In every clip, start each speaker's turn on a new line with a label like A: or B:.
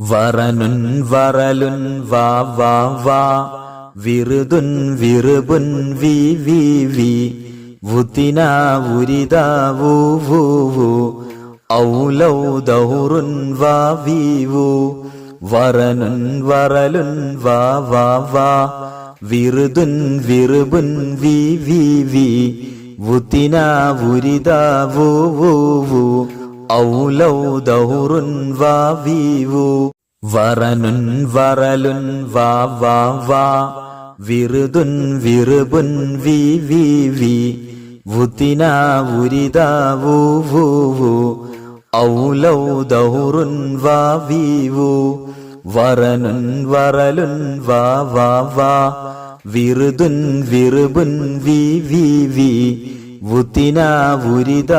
A: വറനുൻ വറലുൻ വാ വാ വാ. വിറുതുൻ വിറുപുൻ വി വി വി. വുത്തിന ഉരിത വു വു വു. വറനുൻ വറലുൻ വാ വാ വാ. വിറുതുൻ വിറുപുൻ വി വി വി. വുത്തിന ഉരിത വാ വി വു. വറനുൻ വറലുൻ വാ വാ വാ. വിറുതുൻ വിറുപുൻ വി വി വി. വുത്തിന ഉരിത ഔലൗ ദൗറുൻ വാ വി വറനുൻ വറലുൻ വാ വാ വാ. വിറുതുൻ വിറുപുൻ വി വി വി. വുത്തിന ഉരിത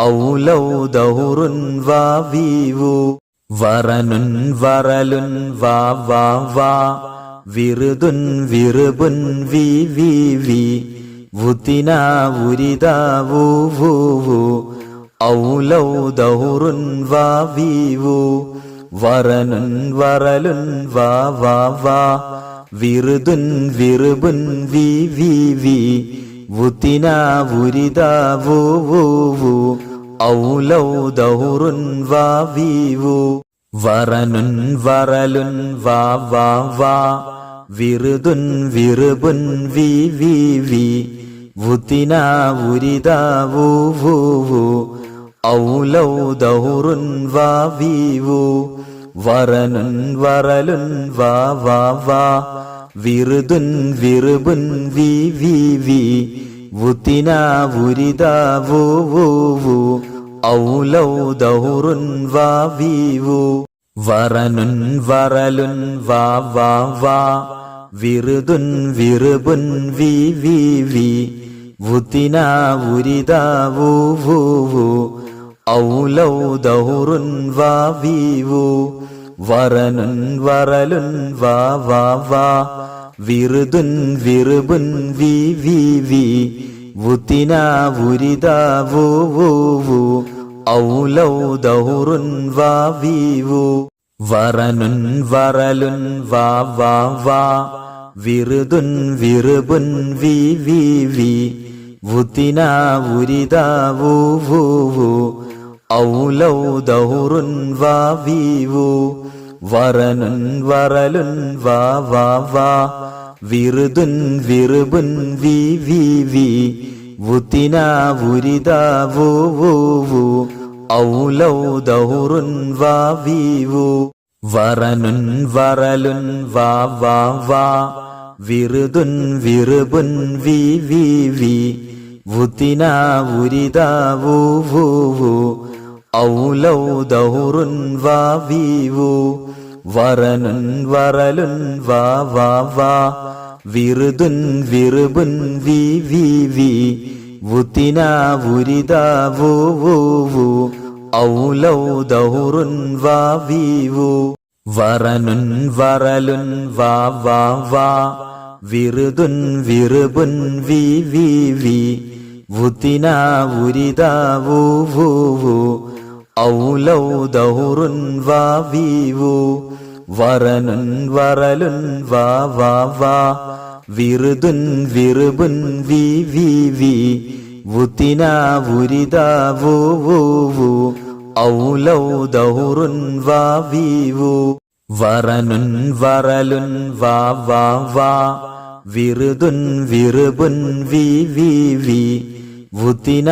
A: ഔലൗ ദൗറുൻ വാ വി വു. വറനുൻ വറലുൻ വാ വാ വാ. വിറുതുൻ വിറുപുൻ വി വി വി. വുതിന ഉരിത വു ഔലൗ ദൗറുൻ വാ വി വറനുൻ വറലുൻ വാ വാ വാ. വിറുതുൻ വിറുപുൻ വി വി വി. വുതിന ഉരിത വു. ഔലൗ ദൗറുൻ വാ വി വു വറനുൻ വറലുൻ വാ വാ വാ. വിറുതുൻ വിറുബുൻ വി വി വി. വുത്തിന ദൗറുൻ വു വു വു. ഔലൗ ദൗറുൻ വാ വി വു. വറനുൻ വറലുൻ വാ വാ വാ. വിറുതുൻ വിറുബുൻ വി വി വി. വുത്തിന ഉരിത വു വു വു. ഔലൗ ദൗറുൻ വാ വി വു. വറനുൻ വറലുൻ വാ വാ വാ. വിറുതുൻ വിറുബുൻ വി വി വി. വുത്തിന ഉരിത വു വു വു. ഔലൗ ദൗറുൻ വാ വി വു. വറനുൻ വറലുൻ വാ വാ വാ. വിറുതുൻ വിറുബുൻ വി വി വി. വുത്തിന ഉരിത വു വു വു. ഔലൗ ദൗറുൻ വാ വി വു. വറനുൻ വറലുൻ വാ വാ വാ. വിറുതുൻ വിറുബുൻ വി വി വി. വുത്തിന ഉരിത വു വു വു. വാ വി വറനുൻ വാ വാ വാ. വിറുതുൻ വിറുബുൻ വി വി വി. വുത്തിന ഉരിത ഔലൗ ദൗറുൻ വാ വി വു വറനുൻ വറലുൻ വാ വാ വാ വിറുതുൻ വിറുബുൻ വി വി വി വുത്തിന ഉരിത വു വു വു ഔലൗ ദൗറുൻ വാ വി വു വറനുൻ വറലുൻ വാ വാ വാ വിറുതുൻ വിറുബുൻ വി വി വി വുത്തിന ഉരിത വു വു വു ഔലൗ ദൗറുൻ വാ വി വു വറനുൻ വറലുൻ വാ വാ വാ വിറുതുൻ വിറുബുൻ വി വി വി വുത്തിന ഉരിത വു വു വു ഔലൗ ദൗറുൻ വാ വി വു വറനുൻ വറലുൻ വാ വാ വാ വിറുതുൻ വിറുബുൻ വി വി വി വുത്തിന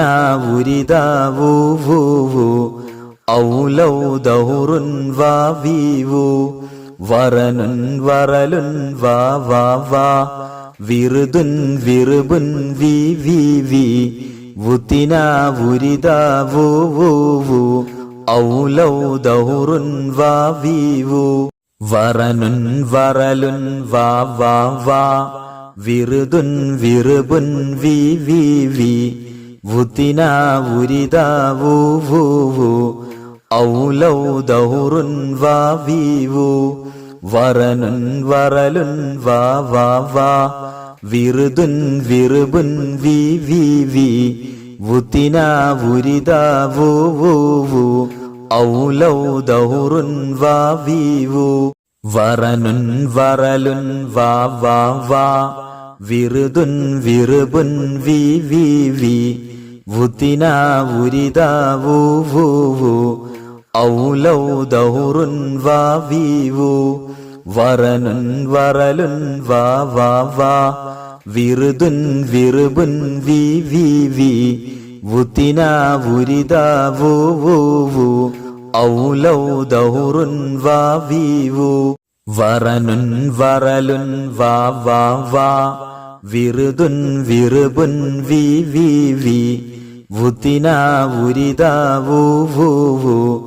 A: ഉരിത വു വു വു. ഔലൗ ദൗറുൻ വാ വി വു. വറനുൻ വറലുൻ വാ വാ വാ. വിറുതുൻ വിറുബുൻ വി വി വി. വുത്തിന ഉരിത വു വു വു. ഔലൗ ദൗറുൻ വാ വി വു. വറനുൻ വറലുൻ വാ വാ വാ. വിറുതുൻ വിറുബുൻ വി വി വി വുത്തിന ഉരിത വു വു. വു ഔലൗ ദൗറുൻ വാ വി വു. വറനുൻ വറലുൻ വാ വാ വാ. വിറുതുൻ വിറുബുൻ വി വി വി. വുത്തിന ഉരിത വു വു വു. ഔലൗ ദൗറുൻ വാ വി വു. വറനുൻ വറലുൻ വാ വാ വാ. വിറുതുൻ വിറുപുൻ വി വി വി. വുതിന ഉരിത വു വു വു. വാവീവു വറനുൻ വാ വാ വാ. വിറുതുൻ വിറുപുൻ വി വി വി. വുതിന ഉരിത വൂ വൂ വൂ. വാ വാ വാ. വിറുതുൻ വിറുപുൻ വി വി വി. വുതിന ഉരിത വൂ വൂ വൂ.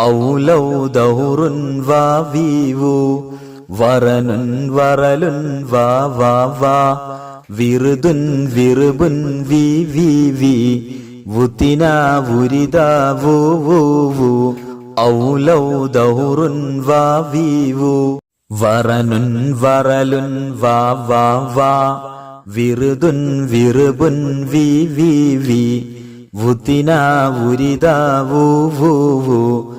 A: ഔലൗ ദൗറുൻ വാവീവു വറനുൻ വറലുൻ വാ വാ വാ. വിറുതുൻ വിറുപുൻ വി വി വി. വുതിന ഉരിത വൂ വൂ വൂ. ഔലൗ ദൗറുൻ വാവീവു വറനുൻ വറലുൻ വാ വാ വാ. വിറുതുൻ വിറുപുൻ വി വി വി. വുതിന ഉരിത വൂ വൂ വൂ.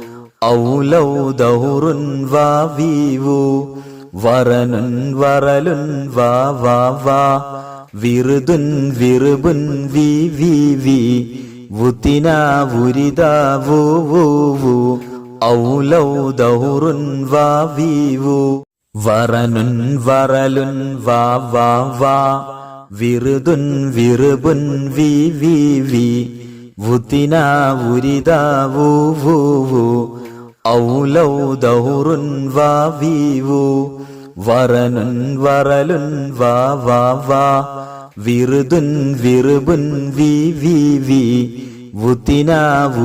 A: ഔലൗ ദൗറുൻ വാവീവു വരനുൻ വരലുൻ വാ വാ വാ. വിറുതുൻ വിറുപുൻ വി വി വി. വുതിന ഉരിത വൂ വൂ വൂ. ഔലൗ ദൗറുൻ വാ വാ വാ. വി വി വി വുത്തിന ഉരിത വൂ വൂ വൂ. വാ വാ വാ വിറുതുൻ വിറുപുൻ വി വി വി. വുതിന ഉരിത വൂ വൂ വൂ. ഔലൗ ദൗറുൻ വാ വാവീവു വറനുൻ വറലുൻ വാ വാ വാ. വിറുതുൻ വിറുപുൻ വി വി വി. വുതിന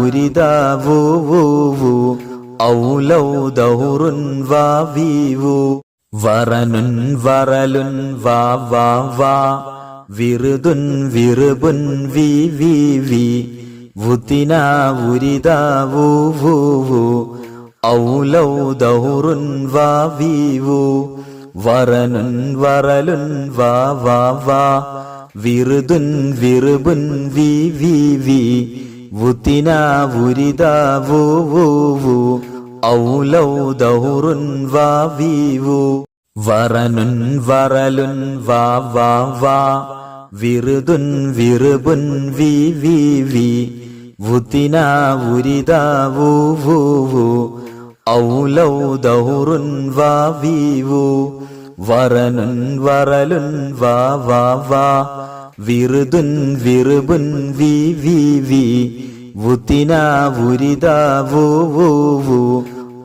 A: ഉരിത വൂ വൂ വൂ. ഔലൗ ദൗറുൻ വാ വാവീവു വറനുൻ വറലുൻ വാ വാ വാ. വിറുതുൻ വിറുപുൻ വി വി വി. വുതിന ഉരിത വൂ വൂ വൂ. ഔലൗ ദൗറുൻ വാവീവു വറനുൻ വറലുൻ വാ വാ വാ. വിറുതുൻ വിറുപുൻ വി വി വി. വുതിന ഉരിത വൂ വൂ വൂ. ഔലൗ ദൗറുൻ വാവീവു വറനുൻ വറലുൻ വാ വാ വാ. വിറുതുൻ വിറുബുൻ വി വി ഔലൗ ദൗറുൻ വാവീവു വറനുൻ വറലുൻ വാ വാ വാ. വിറുതുൻ വിറുബുൻ വി വി.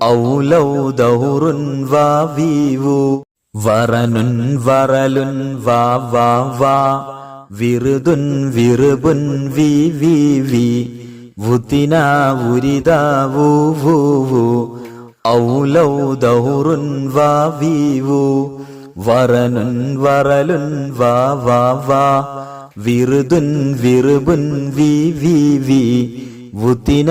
A: വൂ വൂ വൂ ഔലൗ ദൗറുൻ വാവീവു വറനുൻ വറലുൻ വാ വാ വാ. വിറുതുൻ വിറുബുൻ വി വി വി. വുത്തിന ഉരിത വൂ വൂ വൂ. ഔലൗ ദൗറുൻ വാവീവു വറനുൻ വറലുൻ വാ വാ വാ. വിറുതുൻ വിറുബുൻ വി വി വി. വുത്തിന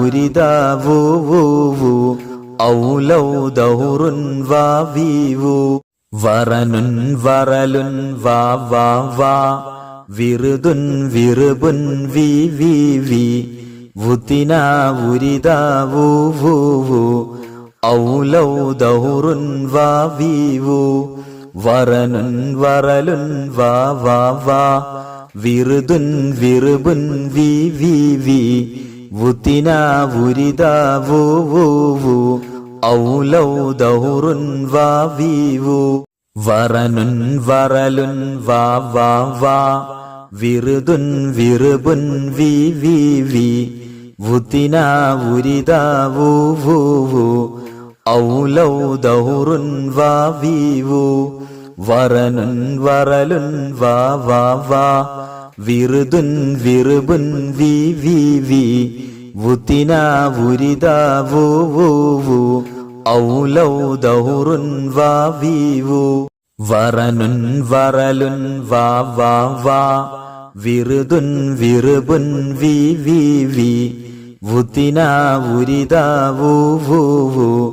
A: ഉരിത വൂ വൂ വൂ. ഔലൗ ദൗറുൻ വാവീവു വറനുൻ വറലുൻ വാ വാ വാ. വിറുതുൻ വിറുബുൻ വി വി വി. വുത്തിന ഉരിത വൂ വൂ വൂ. ഔലൗ ദൗറുൻ വാവീവു വറനുൻ വറലുൻ വാ വാ വാ. വിറുതുൻ വിറുബുൻ വി വി വി. വുത്തിന ഉരിത വൂ വൂ വൂ. ഔലൗ ദൗറുൻ വാ വാവീവു വറനുൻ വറലുൻ വാ വാ വാ. വിറുതുൻ വിറുബുൻ വി വി വി. വുത്തിന ഉരിത വൂ വൂ വൂ. ഔലൗ ദൗറുൻ വാ വാവീവു വറനുൻ വരലുൻ വാ വാ വാ. വിറുതുൻ വിറുബുൻ വി വി വി. വുത്തിന ഉരിത വൂ വൂ വൂ. ഔലൗ ദൗറുൻ വാവീവു വറനുൻ വറലുൻ വാ വാ വാ. വിറുതുൻ വിറുബുൻ വി വി വി. വുത്തിന ഉരിത വൂ വൂ വൂ.